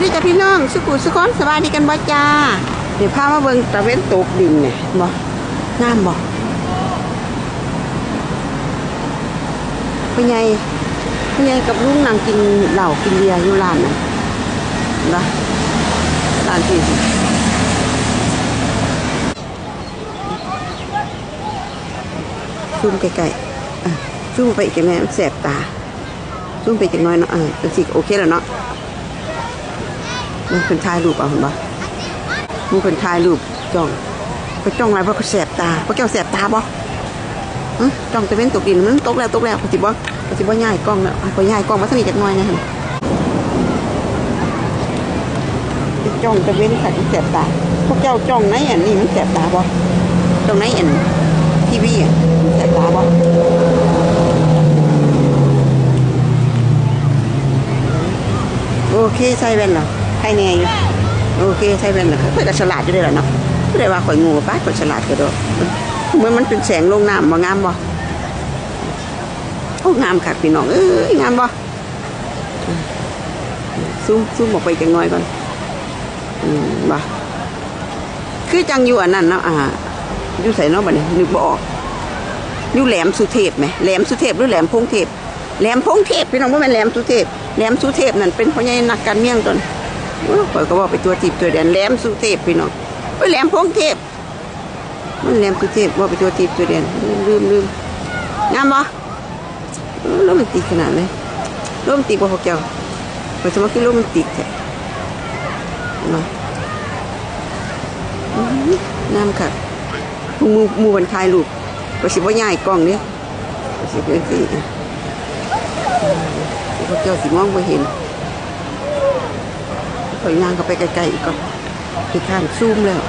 วัสดีจ้าพี่น้อง สุขุสุขอนสบายดีกันบ่จ้า เดี๋ยวพามาเบิ่งตะเวนตกดินเนี่ยบ่งามบ่พ่อใหญ่พ่อใหญ่กับลุงนั่งกินเหล้ากินเบียร์อยู่ร้านน่ะนะร้านที่ซูมใกล้ๆอะซูมไปอีกแม่มันแสบตาซูมไปจักหน้อยเนาะเออจังสิก็โอเคแล้วเนาะ มันเป็นถ่ายรูปเอาเห็นปะมันเป็นถ่ายรูปจ้องไปจ้องอะไรเพราะเขาแสบตาเพราะแก้วแสบตาบ่ฮะจ้องตะเว้นตกดินมันตกแล้วตกแล้วปฏิบ่ปฏิบ่ย่ายกล้องแล้วปย่ายกล้องมาสนิดจักหน่อยนะฮะไปจ้องตะเว้นขัดแสบตาพวกเจ้าจ้องไหนอันนี้มันแสบตาบ่จ้องไหนอันทีวีอะมันแสบตาบ่โอเคใส่แว่นเหรอ ใครแน่อยู่โอเคใส่แว่นเหรอข่อยก็ฉลาดอยู่ได้แหละเนาะไม่ได้ว่าข่อยงูป้าข่อยฉลาดก็ดอกเหมื่อนมันเป็นแสงลงน้ำบ่งามบ่โอ้งามคักพี่น้องเอ้ยงามบ่ซูมซูมออกไปจังหน่อยก่อนอืมบ่คือจังอยู่อันนั้นเนาะอ่าอยู่ใส่เนาะบัดนี้นึกบ่ออกอยู่แหลมสุเทพไหมแหลมสุเทพหรือแหลมพงเทพแหลมพงเทพพี่น้องว่ามันแหลมสุเทพแหลมสุเทพนั่นเป็นพ่อใหญ่นักการเมืองตอน ข่อยก็บอกไปตัวจีบตัวแดนแหลมสุเทพพี่น้องไปแหลมพงเทพมันแหลมสุเทพว่าไปตัวจีบตัวแดนลืมลืมงามบ่เออโรแมนติกขนาดเลยโรแมนติกบ่พวกเจ้าข่อยสมมติคือโรแมนติกแท้มาอื้อหืองามค่ะมูหมูบันทายรูปก็สิบ่ย้ายกล้องเนี่ยสิเป็นสิพวกเจ้าสิมองบ่เห็น ข่อยย่างเข้าไปไกลๆอีกก่อนคือข้างซูมแล้ว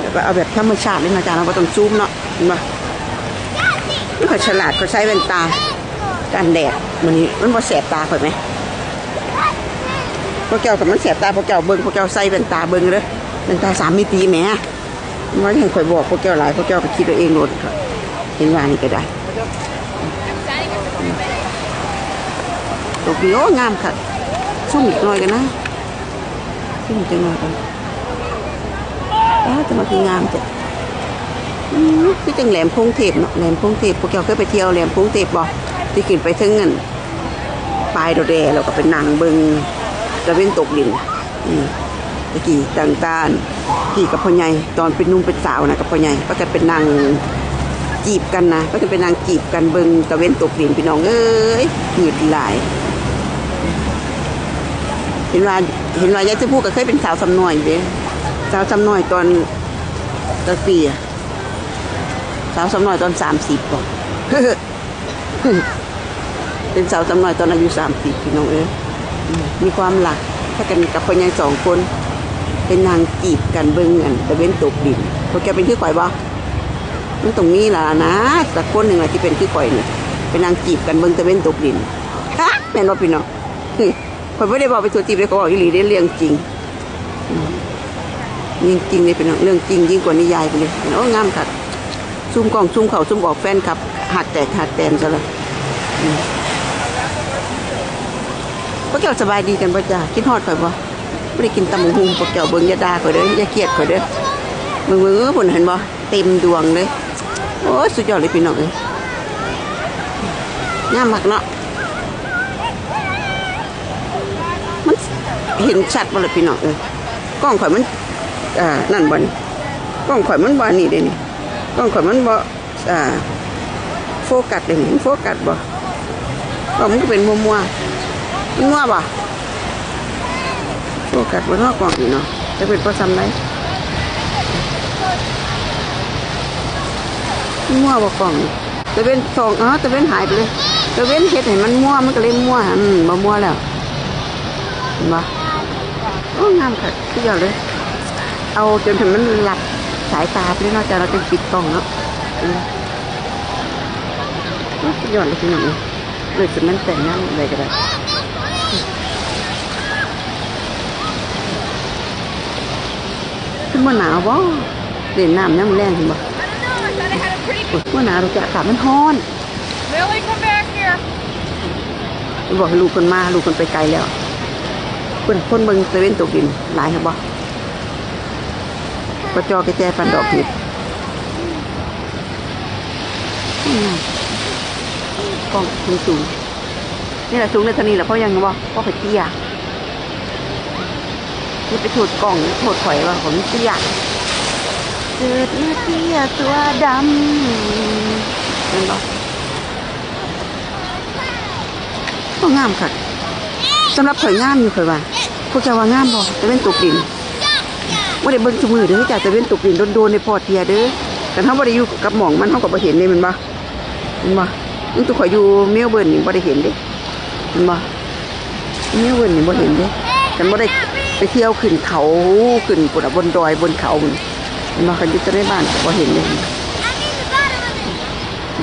แล้วก็เอาแบบธรรมชาติเลยนะจ๊ะเราบ่ต้องซูมเนาะเห็นบ่นี่ข่อยฉลาดข่อยใช้แว่นตากันแดดมันนี้มันบ่แสบตาข่อยไหมพวกเจ้ากับมันแสบตาพวกเจ้าเบิ่งพวกเจ้าใส่แว่นตาเบิ่งเลยแว่นตาสามมิติแหมมันให้ข่อยบอกพวกเจ้าหลายพวกเจ้าก็คิดเอาเองโลดค่ะเห็นว่านี่ก็ได้ตกดีโอ้งามค่ะซุ่มอีกหน่อยกันนะ ซุ่มอีกจังหน่อยกันอ้าจะมาคืองามจ้ะอืมคือจังแหลมพงเทพเนาะแหลมพงเทพพวกเจ้าเคยไปเที่ยวแหลมพงเทพบ่ที่ขึ้นไปถึงเงินปลายดอแดแล้วก็เป็นนางเบิงตะเวนตกดินอืมตะกี้ต่างๆกี่กับพ่อใหญ่ตอนเป็นนุ่มเป็นสาวนะกับพ่อใหญ่ก็จะเป็นนางจีบกันนะก็จะเป็นนางจีบกันเบิงตะเวนตกดินพี่น้องเอ้ยหืดหลาย เห็นว่าเห็นว่ายายจะพูดก็เคยเป็นสาวสำนวยอยู่เด้สาวสำนวยตอนตอนปีอะสาวสำนวยตอนสามสิบก่อนเป็นสาวสำนวยตอนอายุสามสิบพี่น้องเอ้ยมีความหลักถ้ากันกับคนยังสองคน เป็นนางจีบกันเบิ้งกันแต่เว้นตกดินพวกแกเป็นที่ข่อยบ่มันตรงนี้ล่ะนะสักคนหนึ่งแหละที่เป็นที่ข่อยเนี่ยเป็นนางจีบกันเบิ้งแต่เว้นตกดินแม่นว่าพี่น้อง ผมไม่ได้บอกไปตัวจีบเลยเขาบอกอีหลีได้เรื่องจริงยิ่งจริงเลยเป็นเรื่องจริงยิ่งกว่านิยายไปเลยโอ้งามค่ะซุ่มกล่องซุ่มเข่าซุ่มออกแฟนครับหักแตกหักแตนซะเลยพวกเจ้าสบายดีกันป่ะจ้าคิดฮอดข่อยบ่ไม่ได้กินตำบักหุ่งพวกเจ้าเบิ่งยาดาข่อยเด้อยาเครียดข่อยเด้อมึงมึงเอผลเห็นบ่เต็มดวงเลยโอ้สุดยอดเลยพี่น้องเอ้ยงามมากเนาะ มัน เห็นชัดบ่เลยพี่น้องเออกล้องข่อยมันอ่านั่นบ่นกล้องข่อยมันบ่นี่เด้นี่กล้องข่อยมันบ่อ่าโฟกัสเด้นี่นโฟกัสบ่กล้องมันก็เป็นมัวมัวมันมัวบ่โฟกัสบ่นาะกล้องนี่เนาะจะเป็นบ่ซ้ำไดมันมัวบ่กล้องนี่ตะเว้นสองอ๋อตะเว้นหายไปเลยตะเว้นเฮ็ดให้มันมัวมันก็เลยมัวอืมบ่มัวแล้วเห็นปะโอ้งามค่ะทุกอย่างเลย เอาจนถึงมันหลับสายตาไปเลยเนอกจากเราจะปิดกล้องเนาะอืมโอ้สุดยอดเลยทีนี้เลยจนมันแต่งหน้าอะไรก็ได้ขึ้นมาหนาวบ่เล่นน้ำน้ำแรงเห็นบ่ I thought I had a pretty เมื่อหนาวเราจะอากาศมันร้อน Lily, come back here. บอกให้ลูกคนมาลูกคนไปไกลแล้ว ไปคนคนเบิ่งตะเวนตกดินหลายครับบ่กระจอกระแจปันดอกเห็ดกล้องสูงสูงนี่แหละสูงในทนีแหละเพราะยังบ่เพราะข่อยเตี้ยนี่ไปโทษกล้องโทษข่อยว่าผมเตี้ยเกิดมาเตี้ยตัวดำเห็นบ่ก็งามค่ะ สำหรับข่อยงามอยู่ข่อยว่าพวกเจ้าว่างามบ่ตะเว้นตกดินว่าได้เบิ่งซุมือเด้อจ้ะตะเว้นตกดินโดนๆในพอเทียเด้อแต่ถ้าบ่ได้อยู่กับหม่องมันเฮาก็บ่เห็นนี่แมันบ่แมันบ่มันตัวข่อยอยู่เมลเบิร์นนี่บ่ได้เห็นเด้แมันบ่เมลเบิร์นนี่บ่เห็นเด้กันบ่ได้ไปเที่ยวขึ้นเขาขึ้นปุ่นน่ะบนดอยบนเขาพุ่นแมันบ่คันอยู่แต่ในบ้านก็บ่เห็นเด้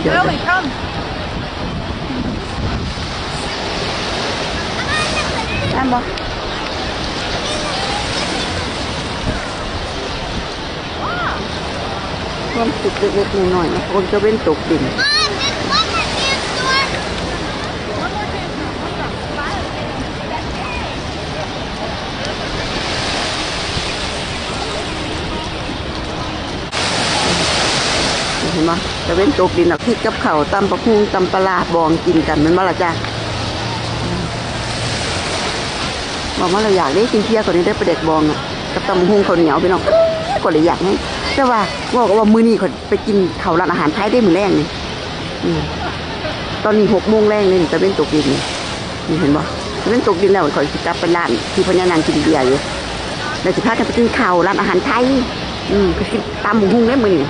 เดี๋ยว อันบ่ความสุขเล็กๆหน้อยๆนะคนจะเว้นตกดินเห็นไหมจะเว้นตกดินเอาพริกกับเข่าตำปะพุงตำปลาบองกินกันมันมาละจ้า บอกว่าเราอยากได้กินเที่ยก่อนนี้ได้ประเด็กบองอะกับตำปะพุงข้าวเหนียวพี่น้องก็เลยอยากให้แต่ว่าบอกว่ามือนี้เขาไปกินเขาร้านอาหารไทยได้มือแรกนี่อืมตอนนี้หกโมงแรงเลยนี่จะเว้นตกดินนี่นี่เห็นบ่จะเว้นตกดินแล้วเขาสิกลับไปร้านที่พญานางกินเบียร์อยู่แล้วสิพากันไปกินข้าวร้านอาหารไทย อืมก็กินตำปะพุงได้มือนี้